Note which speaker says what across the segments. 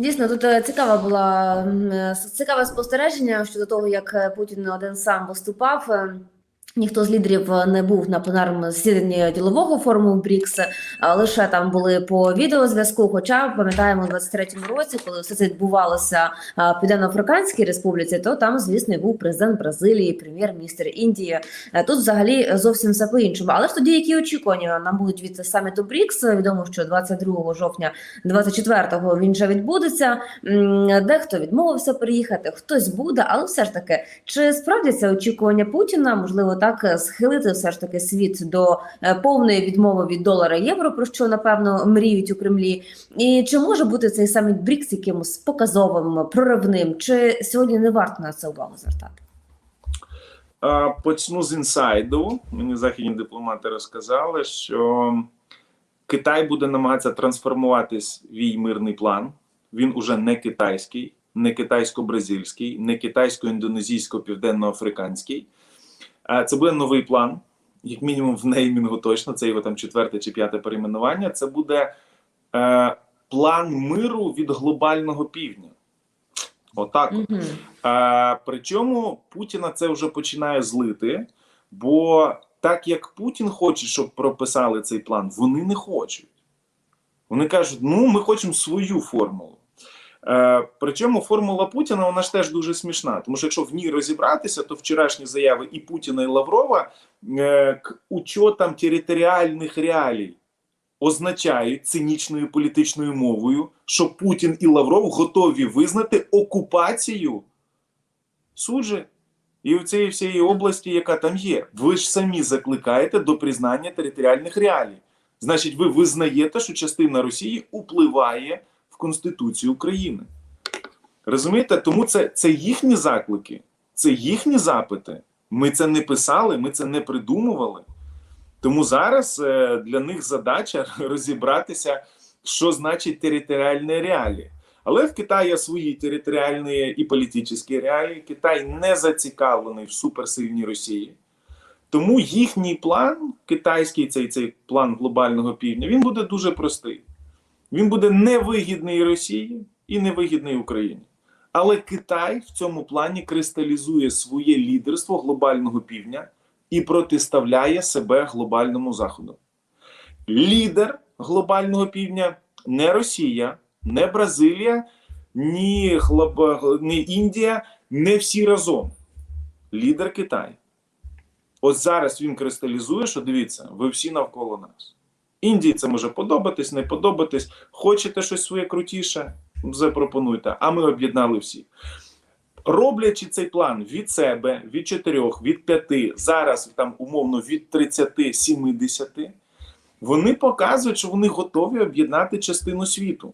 Speaker 1: Дійсно, тут е, цікава була е, цікаве спостереження щодо того, як е, Путін один сам виступав. Е, Ніхто з лідерів е, не був на пленарному засіданні ділового форуму БРІКС, а лише там були по відеозв'язку. Хоча пам'ятаємо, у 23-му році, коли все це відбувалося е, в Південно-Африканській Республіці, то там, звісно, був президент Бразилії, прем'єр-міністр Індії. Е, Тут взагалі зовсім все по-іншому. Але ж тоді які очікування нам будуть від саміту БРІКС? Відомо, що 22 жовтня 24-го він вже відбудеться. Дехто відмовився приїхати, хтось буде, але все ж таки, чи справдяться очікування Путіна? Можливо, так е, схилити все ж таки світ до е, повної відмови від долара євро, про що напевно мріють у Кремлі. І чи може бути цей саміт БРІКС якимось показовим, проривним? Чи сьогодні не варто на це увагу звертати?
Speaker 2: Почну з інсайду. Мені західні дипломати розказали, що Китай буде намагатися трансформуватись в її мирний план. Він уже не китайський, не китайсько-бразильський, не китайсько-індонезійсько-південно-африканський. А Це буде новий план, як мінімум в неймінгу точно. Це його там четверте чи п'яте перейменування. Це буде е, план миру від глобального півдня. Отак. от.
Speaker 1: Угу.
Speaker 2: А, причому Путіна це вже починає злити, бо так як Путін хоче, щоб прописали цей план, вони не хочуть. Вони кажуть, ну ми хочемо свою формулу. Е, причому формула Путіна вона ж теж дуже смішна, тому що якщо в ній розібратися, то вчорашні заяви і Путіна, і Лаврова е, к учотам територіальних реалій означають цинічною політичною мовою, що Путін і Лавров готові визнати окупацію суджі і в цієї всієї області, яка там є. Ви ж самі закликаєте до признання територіальних реалій. Значить, ви визнаєте, що частина Росії впливає в Конституцію України. Розумієте? Тому це, це їхні заклики, це їхні запити. Ми це не писали, ми це не придумували. Тому зараз е, для них задача розібратися, що значить територіальні реалії. Але в Китаї свої територіальні і політичні реалії. Китай не зацікавлений в суперсильній Росії. Тому їхній план, китайський цей, цей план глобального півдня, він буде дуже простий. Він буде невигідний Росії і невигідний Україні. Але Китай в цьому плані кристалізує своє лідерство глобального півдня і протиставляє себе глобальному заходу. Лідер глобального півдня не Росія, не Бразилія, ні, Хлоп... ні Індія, не всі разом. Лідер Китай. От зараз він кристалізує, що дивіться, ви всі навколо нас. Індії це може подобатись, не подобатись. Хочете щось своє крутіше? Запропонуйте. А ми об'єднали всіх. Роблячи цей план від себе, від 4, від 5, зараз там умовно від 30-70, вони показують, що вони готові об'єднати частину світу.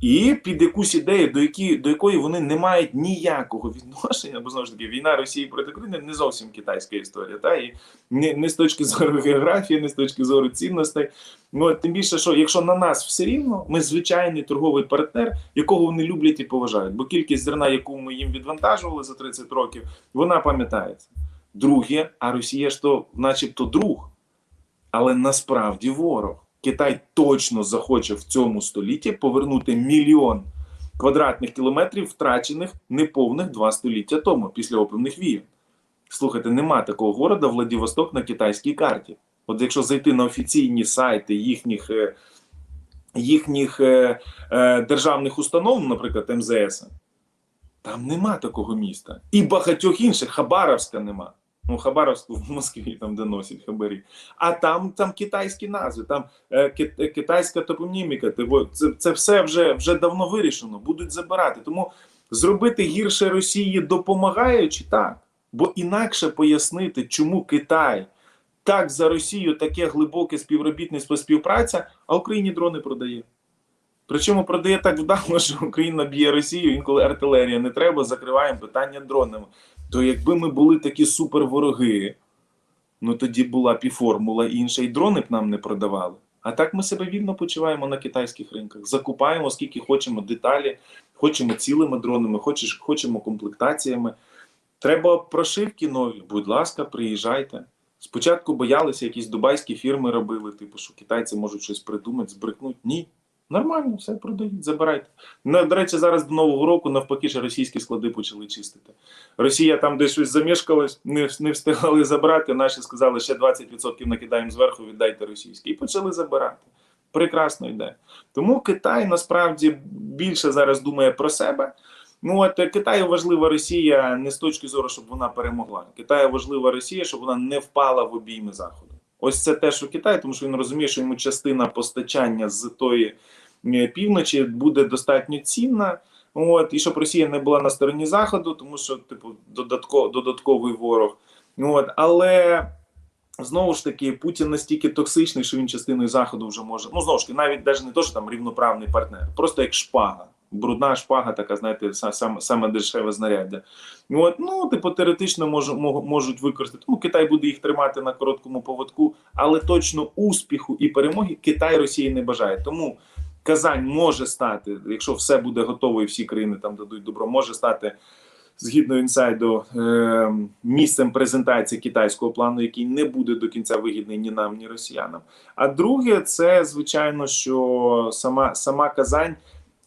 Speaker 2: І під якусь ідею, до, які, до якої вони не мають ніякого відношення, бо знову ж таки, війна Росії проти України не зовсім китайська історія, та і не, не з точки зору географії, не з точки зору цінностей. Ну тим більше, що якщо на нас все рівно, ми звичайний торговий партнер, якого вони люблять і поважають. Бо кількість зерна, яку ми їм відвантажували за 30 років, вона пам'ятається. Друге, а Росія ж то, начебто, друг, але насправді ворог. Китай точно захоче в цьому столітті повернути мільйон квадратних кілометрів, втрачених неповних два століття тому, після опівних війн. Слухайте, нема такого города Владивосток на китайській карті. От якщо зайти на офіційні сайти їхніх, е, їхніх е, е, державних установ, наприклад, МЗС, там нема такого міста. І багатьох інших, Хабаровська нема. Ну, Хабаровську в Москві там де носять хабарі. А там там китайські назви, там е, е, китайська топоніміка. Типу, це, це все вже, вже давно вирішено, будуть забирати. Тому зробити гірше Росії допомагаючи так. Бо інакше пояснити, чому Китай так за Росію таке глибоке співробітництво співпраця, а Україні дрони продає. Причому продає так вдало, що Україна б'є Росію, інколи артилерія не треба, закриваємо питання дронами. То якби ми були такі супервороги, ну тоді була б і формула інша, і дрони б нам не продавали. А так ми себе вільно почуваємо на китайських ринках. Закупаємо скільки хочемо деталі, хочемо цілими дронами, хочемо комплектаціями. Треба прошивки нові. Будь ласка, приїжджайте. Спочатку боялися, якісь дубайські фірми робили, типу, що китайці можуть щось придумати, збрикнуть. Ні. Нормально, все продають, забирайте. Ну, до речі, зараз до Нового року навпаки ще російські склади почали чистити. Росія там десь щось замішкалась, не, не встигали забрати. Наші сказали, ще 20% накидаємо зверху, віддайте російські. І почали забирати. Прекрасно йде. Тому Китай насправді більше зараз думає про себе. Ну от е, Китаю важлива Росія не з точки зору, щоб вона перемогла. Китаю важлива Росія, щоб вона не впала в обійми Заходу. Ось це те, що Китай, тому що він розуміє, що йому частина постачання з тої е, півночі буде достатньо цінна. От, і щоб Росія не була на стороні Заходу, тому що, типу, додатко, додатковий ворог. От, але знову ж таки, Путін настільки токсичний, що він частиною Заходу вже може. Ну, знову ж таки, навіть навіть не то, що там рівноправний партнер, просто як шпага. Брудна шпага, така, знаєте, са- саме, саме дешеве знаряддя. От, ну, типу, теоретично мож, мо- можуть використати. Тому Китай буде їх тримати на короткому поводку, але точно успіху і перемоги Китай Росії не бажає. Тому Казань може стати, якщо все буде готово, і всі країни там дадуть добро, може стати згідно інсайду е, місцем презентації китайського плану, який не буде до кінця вигідний ні нам, ні росіянам. А друге, це звичайно, що сама, сама Казань.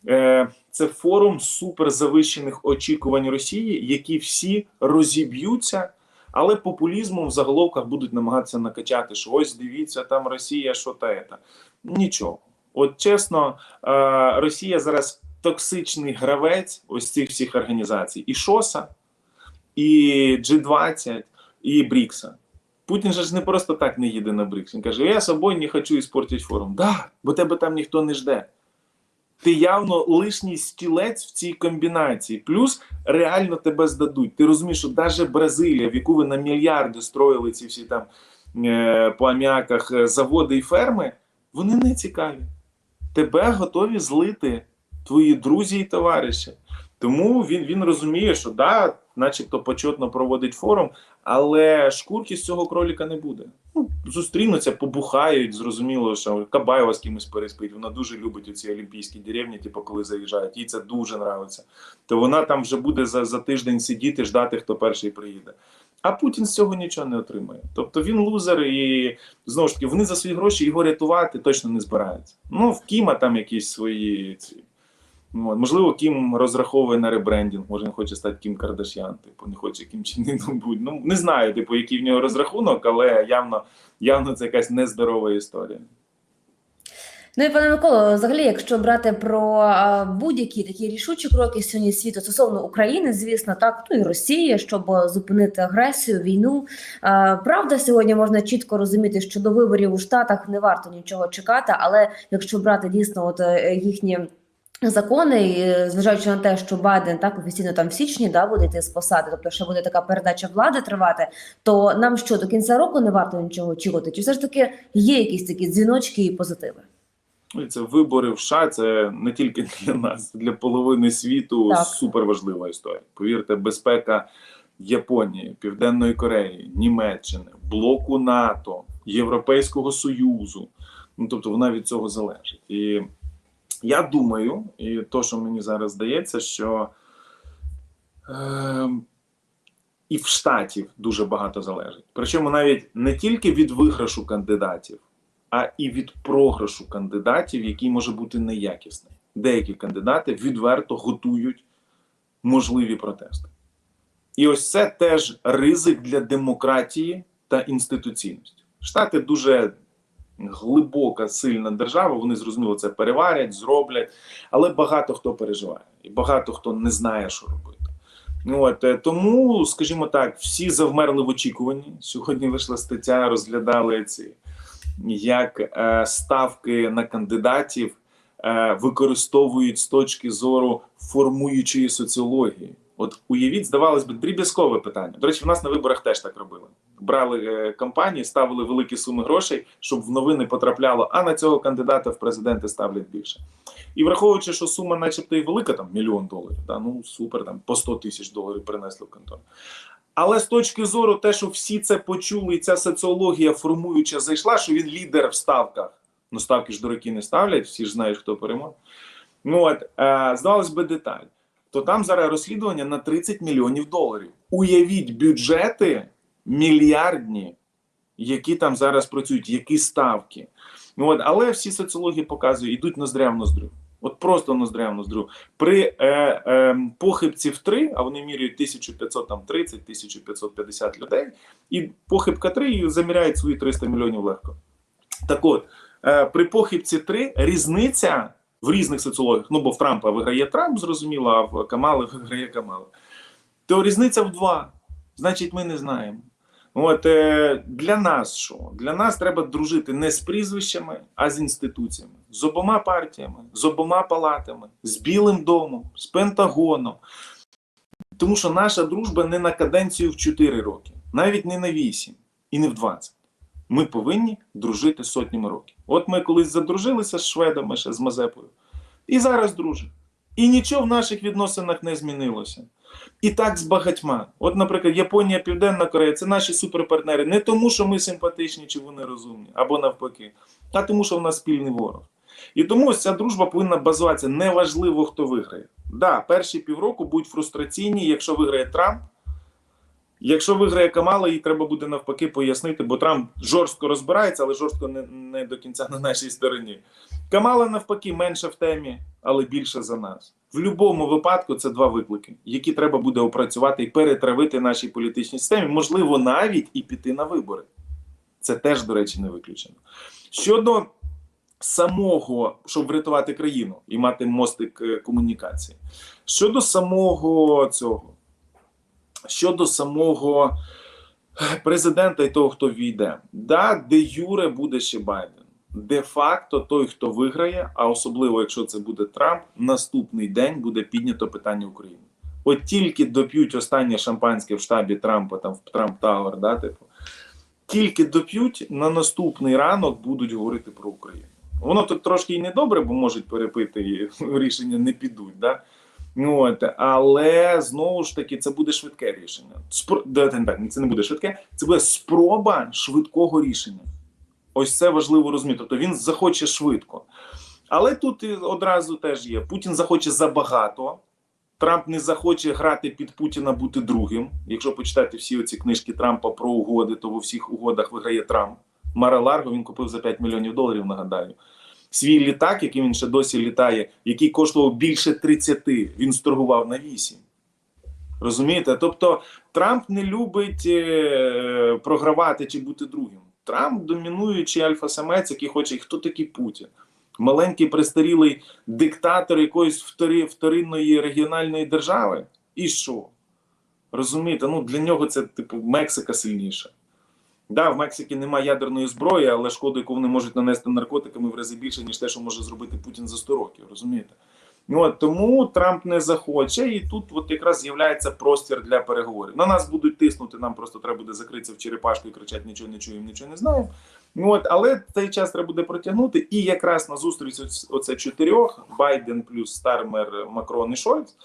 Speaker 2: Е, це форум суперзавищених очікувань Росії, які всі розіб'ються, але популізмом в заголовках будуть намагатися накачати, що ось дивіться, там Росія, що та ета. Нічого. От чесно, е, Росія зараз токсичний гравець ось цих всіх організацій: і ШОСа, і G20, і Брікса. Путін же ж не просто так не їде на Брікс. Він каже: Я собою не хочу іспортити форум. Да, бо тебе там ніхто не жде. Ти явно лишній стілець в цій комбінації. Плюс реально тебе здадуть. Ти розумієш, що навіть Бразилія, в яку ви на мільярди строїли ці всі там е, по аміаках е, заводи і ферми, вони не цікаві. Тебе готові злити твої друзі і товариші. Тому він, він розуміє, що да, начебто почетно проводить форум, але шкурки з цього кроліка не буде. Ну, зустрінуться, побухають. Зрозуміло, що Кабаєва з кимось переспить. Вона дуже любить ці олімпійські деревні, типу, коли заїжджають. Їй це дуже нравиться. То вона там вже буде за, за тиждень сидіти, ждати, хто перший приїде. А Путін з цього нічого не отримає. Тобто він лузер, і знову ж таки вони за свої гроші його рятувати точно не збираються. Ну, в Кіма там якісь свої ці. Можливо, Кім розраховує на ребрендінг, може він хоче стати Кім Кардашян, типу, не хоче Кім Чен Іном бути. Ну не знаю, типу, який в нього розрахунок, але явно, явно це якась нездорова історія.
Speaker 1: Ну і пане Миколо, взагалі, якщо брати про будь-які такі рішучі кроки сьогодні світу стосовно України, звісно, так ну і Росії, щоб зупинити агресію, війну. Правда, сьогодні можна чітко розуміти, що до виборів у Штатах не варто нічого чекати, але якщо брати дійсно от е, їхні. Закони, і, е, зважаючи на те, що Байден так офіційно там в січні да буде йти з посади, тобто ще буде така передача влади тривати, то нам що до кінця року не варто нічого очікувати? Чи все ж таки є якісь такі дзвіночки і позитиви?
Speaker 2: Ну, Це вибори в США, це не тільки для нас, для половини світу
Speaker 1: Так.
Speaker 2: супер важлива історія. Повірте, безпека Японії, Південної Кореї, Німеччини, блоку НАТО, Європейського Союзу. Ну тобто вона від цього залежить. І я думаю, і то, що мені зараз здається, що е, і в штатів дуже багато залежить. Причому навіть не тільки від виграшу кандидатів а і від програшу кандидатів, який може бути неякісний. Деякі кандидати відверто готують можливі протести. І ось це теж ризик для демократії та інституційності. Штати дуже глибока, сильна держава. Вони зрозуміло це переварять, зроблять, але багато хто переживає, і багато хто не знає, що робити. Ну, От е, тому, скажімо так, всі завмерли в очікуванні. Сьогодні вийшла стаття, розглядали ці як е, ставки на кандидатів е, використовують з точки зору формуючої соціології. От уявіть, здавалось би, дріб'язкове питання. До речі, в нас на виборах теж так робили. Брали е, кампанії, ставили великі суми грошей, щоб в новини потрапляло, а на цього кандидата в президенти ставлять більше. І враховуючи, що сума, начебто, і велика, там мільйон доларів, да, ну супер, там по 100 тисяч доларів принесли в контору. Але з точки зору, те, що всі це почули, і ця соціологія формуюча зайшла, що він лідер в ставках. Ну, ставки ж дураки не ставлять, всі ж знають, хто переможе. Ну от е, здавалось би, деталь. То там зараз розслідування на 30 мільйонів доларів. Уявіть бюджети мільярдні, які там зараз працюють, які ставки. Ну, От, але всі соціології показують, йдуть ноздря в ноздрю. От просто ноздря в ноздрю. При е, е, похибці в 3, а вони міряють 1530, 1550 людей, і похибка 3 і заміряють свої 300 мільйонів легко. Так от, е, при похибці 3 різниця в різних соціологіях, ну бо в Трампа виграє Трамп, зрозуміло, а в Камали виграє Камала. То різниця в 2. Значить, ми не знаємо. От е, для нас що? Для нас треба дружити не з прізвищами, а з інституціями, з обома партіями, з обома палатами, з Білим домом, з Пентагоном. Тому що наша дружба не на каденцію в 4 роки, навіть не на 8 і не в 20. Ми повинні дружити сотнями років. От ми колись задружилися з шведами ще з Мазепою, і зараз дружимо. І нічого в наших відносинах не змінилося. І так з багатьма. От, наприклад, Японія, Південна Корея це наші суперпартнери не тому, що ми симпатичні чи вони розумні, або навпаки, а тому, що в нас спільний ворог. І тому ось ця дружба повинна базуватися неважливо, хто виграє. Да, перші півроку будуть фрустраційні, якщо виграє Трамп. Якщо виграє Камала, їй треба буде навпаки пояснити, бо Трамп жорстко розбирається, але жорстко не, не до кінця на нашій стороні. Камала навпаки менше в темі, але більше за нас. В будь-якому випадку це два виклики, які треба буде опрацювати і перетравити нашій політичній системі, можливо, навіть і піти на вибори. Це теж, до речі, не виключено. Щодо самого, щоб врятувати країну і мати мостик е, комунікації, щодо самого цього, щодо самого президента і того, хто війде, да, де Юре буде ще Байден. Де-факто той, хто виграє, а особливо якщо це буде Трамп, наступний день буде піднято питання України. От тільки доп'ють останнє шампанське в штабі Трампа, там в Трамп Тауер, да, типу, тільки доп'ють на наступний ранок будуть говорити про Україну. Воно тут трошки і недобре, бо можуть перепити рішення не підуть. Да? Ну, От, але знову ж таки, це буде швидке рішення. Спро... це не буде швидке, це буде спроба швидкого рішення. Ось це важливо розуміти. Тобто він захоче швидко. Але тут одразу теж є: Путін захоче забагато. Трамп не захоче грати під Путіна бути другим. Якщо почитати всі оці книжки Трампа про угоди, то в усіх угодах виграє Трамп. Мара Ларго він купив за 5 мільйонів доларів, нагадаю. Свій літак, який він ще досі літає, який коштував більше 30, він сторгував на 8. Розумієте? Тобто Трамп не любить е, програвати чи бути другим. Трамп домінуючий альфа-самець, який хоче, хто такий Путін? Маленький престарілий диктатор якоїсь втори, вторинної регіональної держави. І що? Розумієте? Ну для нього це типу Мексика сильніша. Да, в Мексиці немає ядерної зброї, але шкоду, яку вони можуть нанести наркотиками в рази більше, ніж те, що може зробити Путін за 100 років. Розумієте? Ну, от, тому Трамп не захоче, і тут от якраз з'являється простір для переговорів. На нас будуть тиснути, нам просто треба буде закритися в черепашку і кричати: нічого не чуємо, нічого не знаємо. Ну, от, але цей час треба буде протягнути. І якраз на зустріч оце чотирьох: Байден плюс Стармер, Макрон і Шольц.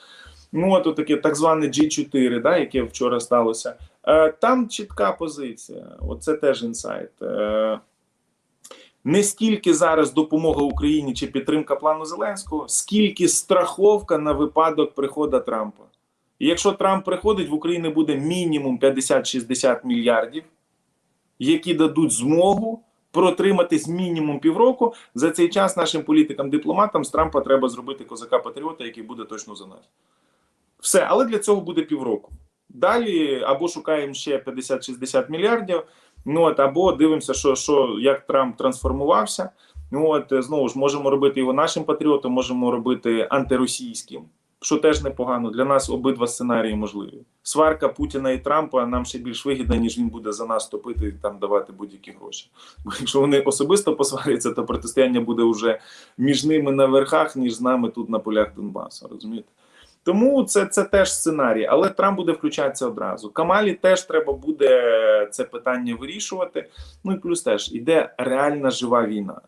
Speaker 2: Ну, от таке так зване G4, да, яке вчора сталося. Е, там чітка позиція. Оце теж інсайт. Е, не стільки зараз допомога Україні чи підтримка плану Зеленського, скільки страховка на випадок приходу Трампа. І якщо Трамп приходить, в Україні буде мінімум 50-60 мільярдів, які дадуть змогу протриматись мінімум півроку. За цей час нашим політикам-дипломатам з Трампа треба зробити козака-патріота, який буде точно за нас. Все, але для цього буде півроку. Далі або шукаємо ще 50-60 мільярдів. Ну от або дивимося, що, що як Трамп трансформувався. Ну от е, знову ж можемо робити його нашим патріотом, можемо робити антиросійським, що теж непогано. Для нас обидва сценарії можливі. Сварка Путіна і Трампа нам ще більш вигідна, ніж він буде за нас топити і там давати будь-які гроші. Бо якщо вони особисто посваряться, то протистояння буде вже між ними на верхах, ніж з нами тут на полях Донбасу. Розумієте? Тому це, це теж сценарій, але Трамп буде включатися одразу. Камалі теж треба буде це питання вирішувати. Ну і плюс теж іде реальна жива війна.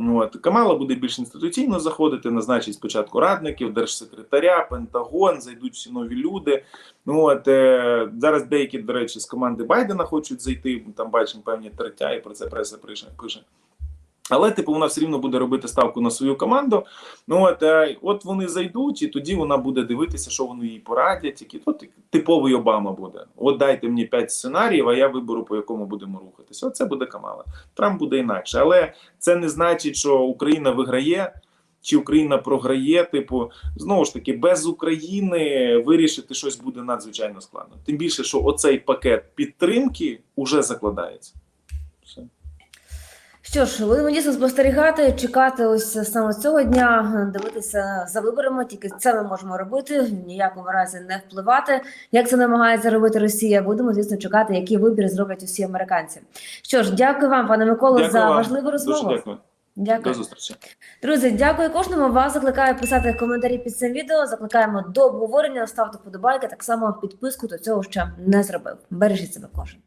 Speaker 2: Ну, От Камала буде більш інституційно заходити, назначить спочатку радників, держсекретаря, Пентагон, зайдуть всі нові люди. Ну от е, зараз деякі, до речі, з команди Байдена хочуть зайти. Там бачимо певні третя, і про це преса пише. Але, типу, вона все рівно буде робити ставку на свою команду. Ну от, е, от вони зайдуть, і тоді вона буде дивитися, що вони їй порадять. Які от типовий Обама буде. От дайте мені п'ять сценаріїв, а я виберу, по якому будемо рухатися. Оце буде Камала. Трамп буде інакше. Але це не значить, що Україна виграє. Чи Україна програє, типу, знову ж таки, без України вирішити щось буде надзвичайно складно. Тим більше, що оцей пакет підтримки уже закладається. Все.
Speaker 1: Що ж, будемо дійсно спостерігати, чекати ось саме цього дня, дивитися за виборами. Тільки це ми можемо робити, в ніякому разі не впливати. Як це намагається робити Росія? Будемо звісно чекати, які вибір зроблять усі американці. Що ж, дякую вам, пане Миколо,
Speaker 2: Дякую
Speaker 1: за
Speaker 2: вам.
Speaker 1: важливу
Speaker 2: Дуже
Speaker 1: розмову.
Speaker 2: дякую.
Speaker 1: Дякую.
Speaker 2: До зустрічі.
Speaker 1: Друзі, дякую кожному. Вас закликаю писати коментарі під цим відео. Закликаємо до обговорення, ставте вподобайки. Так само підписку до цього ще не зробив. Бережіть себе кожен.